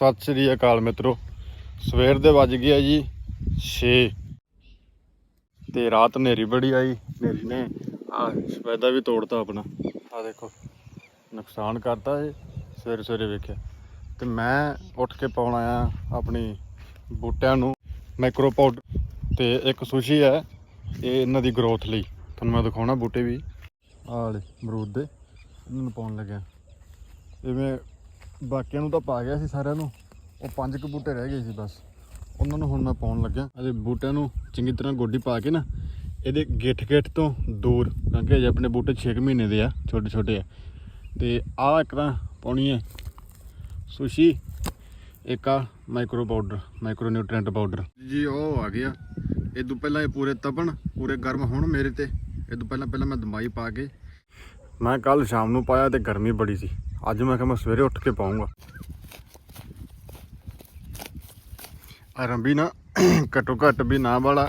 ਸਤਿ ਸ੍ਰੀ ਅਕਾਲ ਮਿੱਤਰੋ। ਸਵੇਰ ਦੇ ਵੱਜ ਗਿਆ ਜੀ 6 ਤੇ ਰਾਤ ਹਨੇਰੀ ਬੜੀ ਆਈ। ਹਨੇਰੀ ਨੇ। ਆ ਸਪੈਦਾ ਵੀ ਤੋੜਤਾ ਆਪਣਾ। ਆ ਦੇਖੋ ਨੁਕਸਾਨ ਕਰਤਾ ਇਹ ਸਵੇਰੇ ਸਵੇਰੇ ਵੇਖਿਆ। ਤੇ ਮੈਂ ਉੱਠ ਕੇ ਪਾਉਣ ਆਇਆ ਆਪਣੀ ਬੂਟਿਆਂ ਨੂੰ ਮਾਈਕਰੋ ਪਾਊਡਰ ਤੇ ਇੱਕ ਸੁਸ਼ੀ ਹੈ ਇਹ ਇਹਨਾਂ ਦੀ ਗਰੋਥ ਲਈ। ਤੁਹਾਨੂੰ ਮੈਂ ਦਿਖਾਉਣਾ ਬੂਟੇ ਵੀ। ਆਹ ਵਾਲੇ ਅਮਰੂਦ ਦੇ ਇਹਨਾਂ ਨੂੰ ਪਾਉਣ ਲੱਗਿਆ। ਇਵੇਂ ਬਾਕੀਆਂ ਨੂੰ ਤਾਂ ਪਾ ਗਿਆ ਸੀ ਸਾਰਿਆਂ ਨੂੰ। ਉਹ ਪੰਜ ਕੁ ਬੂਟੇ ਰਹਿ ਗਏ ਸੀ ਬਸ। ਉਹਨਾਂ ਨੂੰ ਹੁਣ ਮੈਂ ਪਾਉਣ ਲੱਗਿਆ। ਅਜੇ ਬੂਟਿਆਂ ਨੂੰ ਚੰਗੀ ਤਰ੍ਹਾਂ ਗੋਡੀ ਪਾ ਕੇ ਨਾ, ਇਹਦੇ ਗਿੱਠ ਗਿੱਠ ਤੋਂ ਦੂਰ, ਕਿਉਂਕਿ ਅਜੇ ਆਪਣੇ ਬੂਟੇ 6 ਮਹੀਨੇ ਦੇ ਆ ਛੋਟੇ ਛੋਟੇ ਆ। ਤੇ ਆਹ ਇੱਕ ਤਾਂ ਪਾਉਣੀ ਹੈ ਸੁਸ਼ੀ, ਇੱਕ ਆ micro powder micro nutrient powder ਜੀ, ਉਹ ਆ ਗਿਆ। ਇਹ ਤੋਂ ਪਹਿਲਾਂ ਇਹ ਪੂਰੇ ਤਪਣ, ਪੂਰੇ ਗਰਮ ਹੋਣ ਮੇਰੇ ਤੇ। ਇਹ ਤੋਂ ਪਹਿਲਾਂ ਪਹਿਲਾਂ ਮੈਂ ਦਵਾਈ ਪਾ ਕੇ, ਮੈਂ ਕੱਲ ਸ਼ਾਮ ਨੂੰ ਪਾਇਆ ਤੇ ਗਰਮੀ ਬੜੀ ਸੀ। ਅੱਜ ਮੈਂ ਕਿਹਾ ਮੈਂ ਸਵੇਰੇ ਉੱਠ ਕੇ ਪਾਉਂਗਾ। ਆਰੰਭੀ ਨਾ ਘੱਟੋ ਘੱਟ ਵੀ ਨਾ ਵਾਲਾ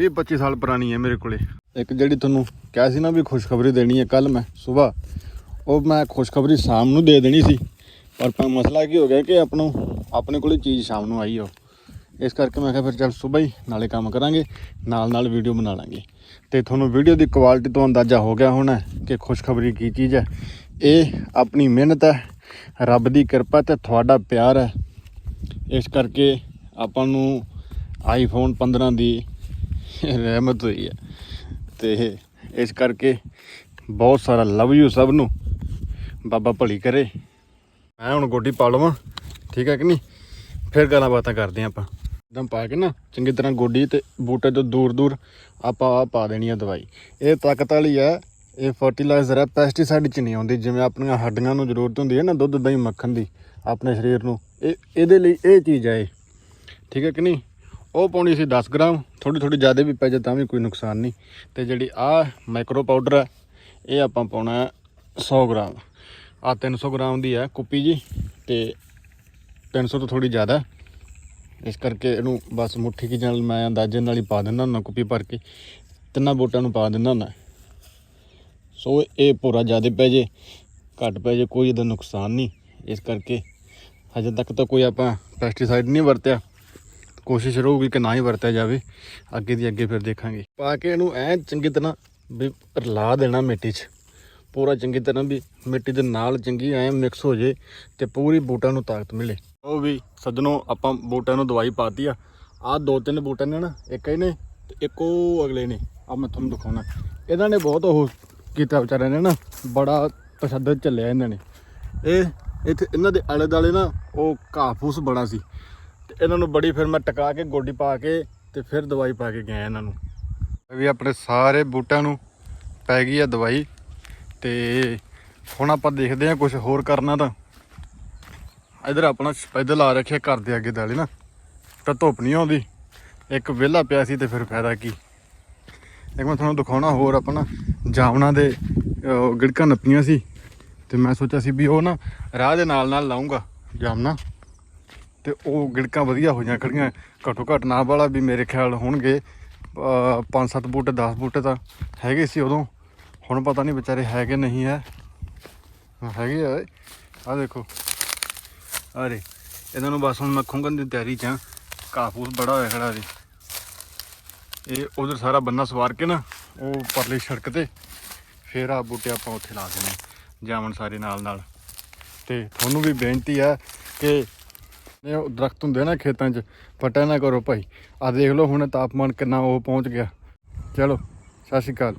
20 25 ਸਾਲ ਪੁਰਾਣੀ ਹੈ ਮੇਰੇ ਕੋਲੇ। ਇੱਕ ਜਿਹੜੀ ਤੁਹਾਨੂੰ ਕਿਹਾ ਸੀ ਨਾ ਵੀ ਖੁਸ਼ਖਬਰੀ ਦੇਣੀ ਹੈ ਕੱਲ ਮੈਂ ਸਵੇਰ ਉਹ ਮੈਂ ਖੁਸ਼ਖਬਰੀ ਸ਼ਾਮ ਨੂੰ ਦੇ ਦੇਣੀ ਸੀ। ਪਰ ਪਰ ਮਸਲਾ ਕੀ ਹੋ ਗਿਆ ਕਿ ਆਪਣੋਂ, ਆਪਣੇ ਕੋਲੇ ਚੀਜ਼ ਸ਼ਾਮ ਨੂੰ ਆਈ ਹੋ ਇਸ ਕਰਕੇ ਮੈਂ ਕਿਹਾ ਫਿਰ ਚੱਲ ਸਵੇਰ ਹੀ ਨਾਲੇ ਕੰਮ ਕਰਾਂਗੇ, ਨਾਲ ਨਾਲ ਵੀਡੀਓ ਬਣਾ ਲਾਂਗੇ। ਤੇ ਤੁਹਾਨੂੰ ਵੀਡੀਓ ਦੀ ਕੁਆਲਿਟੀ ਤੋਂ ਅੰਦਾਜ਼ਾ ਹੋ ਗਿਆ ਹੋਣਾ ਕਿ ਖੁਸ਼ਖਬਰੀ ਕੀ ਚੀਜ਼ ਹੈ। ਇਹ ਆਪਣੀ ਮਿਹਨਤ ਹੈ, ਰੱਬ ਦੀ ਕਿਰਪਾ ਤੇ ਤੁਹਾਡਾ ਪਿਆਰ ਹੈ। ਇਸ ਕਰਕੇ ਆਪਾਂ ਨੂੰ ਆਈਫੋਨ 15 ਦੀ ਰਹਿਮਤ ਹੋਈ ਹੈ। ਤੇ ਇਸ ਕਰਕੇ ਬਹੁਤ ਸਾਰਾ ਲਵ ਯੂ ਸਭ ਨੂੰ। ਬਾਬਾ ਭਲੀ ਕਰੇ। ਮੈਂ ਹੁਣ ਗੋਡੀ ਪਾ ਲਵਾਂ, ਠੀਕ ਹੈ ਕਿ ਨਹੀਂ? ਫਿਰ ਗੱਲਾਂ ਬਾਤਾਂ ਕਰਦੇ ਹਾਂ ਆਪਾਂ। ਦਮ ਪਾ ਕੇ ਨਾ, ਚੰਗੀ ਤਰ੍ਹਾਂ ਗੋਡੀ ਤੇ ਬੂਟੇ ਤੋਂ ਦੂਰ ਦੂਰ ਆਪਾਂ ਆਹ ਪਾ ਦੇਣੀ ਆ ਦਵਾਈ। ਇਹ ਤਾਕਤ ਵਾਲੀ ਹੈ ਇਹ ਫਰਟੀਲਾਈਜ਼ਰ ਹੈ ਪੈਸਟੀਸਾਈਡ ਚ ਨਹੀਂ ਆਉਂਦੀ, ਜਿਵੇਂ ਆਪਣੀਆਂ ਹੱਡੀਆਂ ਨੂੰ ਜ਼ਰੂਰਤ ਹੁੰਦੀ ਹੈ ਨਾ, ਦੁੱਧ, ਦਹੀਂ, ਮੱਖਣ ਦੀ, ਆਪਣੇ ਸਰੀਰ ਨੂੰ। ਇਹ, ਇਹਦੇ ਲਈ ਇਹ ਚੀਜ਼ ਹੈ ਇਹ। ਠੀਕ ਹੈ ਕਿ ਨਹੀਂ? ਉਹ ਪਾਉਣੀ ਸੀ 10 ਗ੍ਰਾਮ ਥੋੜੀ ਥੋੜੀ ਜ਼ਿਆਦਾ ਵੀ ਪੈ ਜਾ ਤਾਂ ਵੀ ਕੋਈ ਨੁਕਸਾਨ ਨਹੀਂ। ਤੇ ਜਿਹੜੀ ਆ ਮਾਈਕਰੋ ਪਾਊਡਰ ਹੈ ਇਹ ਆਪਾਂ ਪਾਉਣਾ ਹੈ 100 ਗ੍ਰਾਮ ਆ 300 ਗ੍ਰਾਮ ਦੀ ਹੈ ਕੁੱਪੀ ਜੀ, ਤੇ 300 ਤੋਂ ਥੋੜੀ ਜ਼ਿਆਦਾ। ਇਸ ਕਰਕੇ ਇਹਨੂੰ ਬਸ ਮੁੱਠੀ ਕੀ ਨਾਲ ਮੈਂ ਅੰਦਾਜ਼ੇ ਨਾਲ ਹੀ ਪਾ ਦਿੰਦਾ ਹੁੰਦਾ, ਕੁੱਪੀ ਭਰ ਕੇ। ਤਿੰਨਾਂ ਬੂਟਾਂ ਨੂੰ ਪਾ ਦਿੰਦਾ ਹੁੰਦਾ। ਸੋ ਇਹ ਪੂਰਾ ਜ਼ਿਆਦਾ ਪੈ ਜੇ, ਘੱਟ ਪੈ ਜੇ, ਕੋਈ ਇਹਦਾ ਨੁਕਸਾਨ ਨਹੀਂ। ਇਸ ਕਰਕੇ ਹਜੇ ਤੱਕ ਤਾਂ ਕੋਈ ਆਪਾਂ ਪੈਸਟੀਸਾਈਡ ਨਹੀਂ ਵਰਤਿਆ। ਕੋਸ਼ਿਸ਼ ਰਹੂਗੀ ਕਿ ਨਾ ਹੀ ਵਰਤਿਆ ਜਾਵੇ। ਅੱਗੇ ਦੀ ਅੱਗੇ ਫਿਰ ਦੇਖਾਂਗੇ। ਪਾ ਕੇ ਇਹਨੂੰ ਐ ਚੰਗੀ ਤਰ੍ਹਾਂ ਵੀ ਰਲਾ ਦੇਣਾ ਮਿੱਟੀ 'ਚ। ਪੂਰਾ ਚੰਗੀ ਤਰ੍ਹਾਂ ਵੀ ਮਿੱਟੀ ਦੇ ਨਾਲ ਚੰਗੀ ਐ ਮਿਕਸ ਹੋ ਜੇ ਤੇ ਪੂਰੀ ਬੂਟਾਂ ਨੂੰ ਤਾਕਤ ਮਿਲੇ। ਉਹ ਵੀ ਸੱਜਣੋ, ਆਪਾਂ ਬੂਟਾਂ ਨੂੰ ਦਵਾਈ ਪਾਤੀ ਆ। ਆਹ ਦੋ ਤਿੰਨ ਬੂਟੇ ਨੇ ਨਾ, ਇੱਕ ਇਹਨੇ ਤੇ ਇੱਕ ਉਹ ਅਗਲੇ ਨੇ। ਆ ਮੈਂ ਤੁਹਾਨੂੰ ਦਿਖਾਉਣਾ। ਇਹਨਾਂ ਨੇ ਬਹੁਤ ਉਹ ਕੀਤਾ ਵਿਚਾਰਿਆਂ ਨੇ ਨਾ, ਬੜਾ ਤਸ਼ੱਦਦ ਚੱਲਿਆ ਇਹਨਾਂ ਨੇ। ਇਹ ਇੱਥੇ ਇਹਨਾਂ ਦੇ ਆਲੇ ਦਾਲੇ ਨਾ ਉਹ ਘਾਹ ਫੂਸ ਬੜਾ ਸੀ। ਤੇ ਇਹਨਾਂ ਨੂੰ ਬੜੀ ਫਿਰ ਮੈਂ ਟਕਾ ਕੇ, ਗੋਡੀ ਪਾ ਕੇ ਤੇ ਫਿਰ ਦਵਾਈ ਪਾ ਕੇ ਗਿਆ ਇਹਨਾਂ ਨੂੰ। ਵੀ ਆਪਣੇ ਸਾਰੇ ਬੂਟਿਆਂ ਨੂੰ ਪੈ ਗਈ ਆ ਦਵਾਈ। ਤੇ ਹੁਣ ਆਪਾਂ ਦੇਖਦੇ ਹਾਂ ਕੁਝ ਹੋਰ ਕਰਨਾ ਤਾਂ। ਇਧਰ ਆਪਣਾ ਸਪੈਦਲ ਲਾ ਰੱਖਿਆ ਘਰ ਦੇ ਅੱਗੇ ਦਾਲੇ ਨਾ, ਤਾਂ ਧੁੱਪ ਨਹੀਂ ਆਉਂਦੀ। ਇੱਕ ਵਿਹਲਾ ਪਿਆ ਸੀ ਤੇ ਫਿਰ ਫਾਇਦਾ ਕੀ? ਇੱਕ ਮੈਂ ਤੁਹਾਨੂੰ ਦਿਖਾਉਣਾ ਹੋਰ ਆਪਣਾ ਜਾਮਣਾ ਦੇ ਗਿੜਕਾਂ ਨੱਪੀਆਂ ਸੀ। ਤੇ ਮੈਂ ਸੋਚਿਆ ਸੀ ਵੀ ਉਹ ਨਾ ਰਾਹ ਦੇ ਨਾਲ ਨਾਲ ਲਾਉਂਗਾ ਜਾਮਣਾ। ਤੇ ਉਹ ਗਿੜਕਾਂ ਵਧੀਆ ਹੋ ਜਾਣ ਖੜੀਆਂ, ਘੱਟੋ ਘੱਟ ਨਾ ਵਾਲਾ ਵੀ ਮੇਰੇ ਖਿਆਲ ਹੋਣਗੇ 5-7 ਬੂਟੇ 10 ਬੂਟੇ ਤਾਂ ਹੈਗੇ ਸੀ ਉਦੋਂ। ਹੁਣ ਪਤਾ ਨਹੀਂ ਵਿਚਾਰੇ ਹੈਗੇ ਨਹੀਂ ਹੈ। ਹੈਗੇ ਆ ਆ ਦੇਖੋ। ਅਰੇ ਇਹਨਾਂ ਨੂੰ ਬਸ ਹੁਣ ਮੈਂ ਖੁੰਗਣ ਦੀ ਤਿਆਰੀ ਚ ਆਂ। ਘਾਹ ਫੂਸ ਬੜਾ ਹੋਇਆ ਖੜਾ ਜੀ ਇਹ ਉਧਰ ਸਾਰਾ ਬੰਨਾ ਸਵਾਰ ਕੇ ਨਾ, ਉਹ ਪਰਲੀ ਸੜਕ ਤੇ ਫੇਰ ਆ ਬੂਟੇ ਆਪਾਂ ਉੱਥੇ ਲਾ ਦੇਣੇ ਜਾਮਣ ਸਾਰੇ ਨਾਲ ਨਾਲ। ਤੇ ਤੁਹਾਨੂੰ ਵੀ ਬੇਨਤੀ ਹੈ ਕਿ ਇਹ ਉਹ ਦਰਖਤ ਹੁੰਦੇ ਆ ਨਾ ਖੇਤਾਂ 'ਚ, ਪਟਾ ਨਾ ਕਰੋ ਭਾਈ। ਆ ਦੇਖ ਲਓ ਹੁਣ ਤਾਪਮਾਨ ਕਿੰਨਾ ਉਹ ਪਹੁੰਚ ਗਿਆ। ਚਲੋ, ਸਤਿ ਸ਼੍ਰੀ ਅਕਾਲ।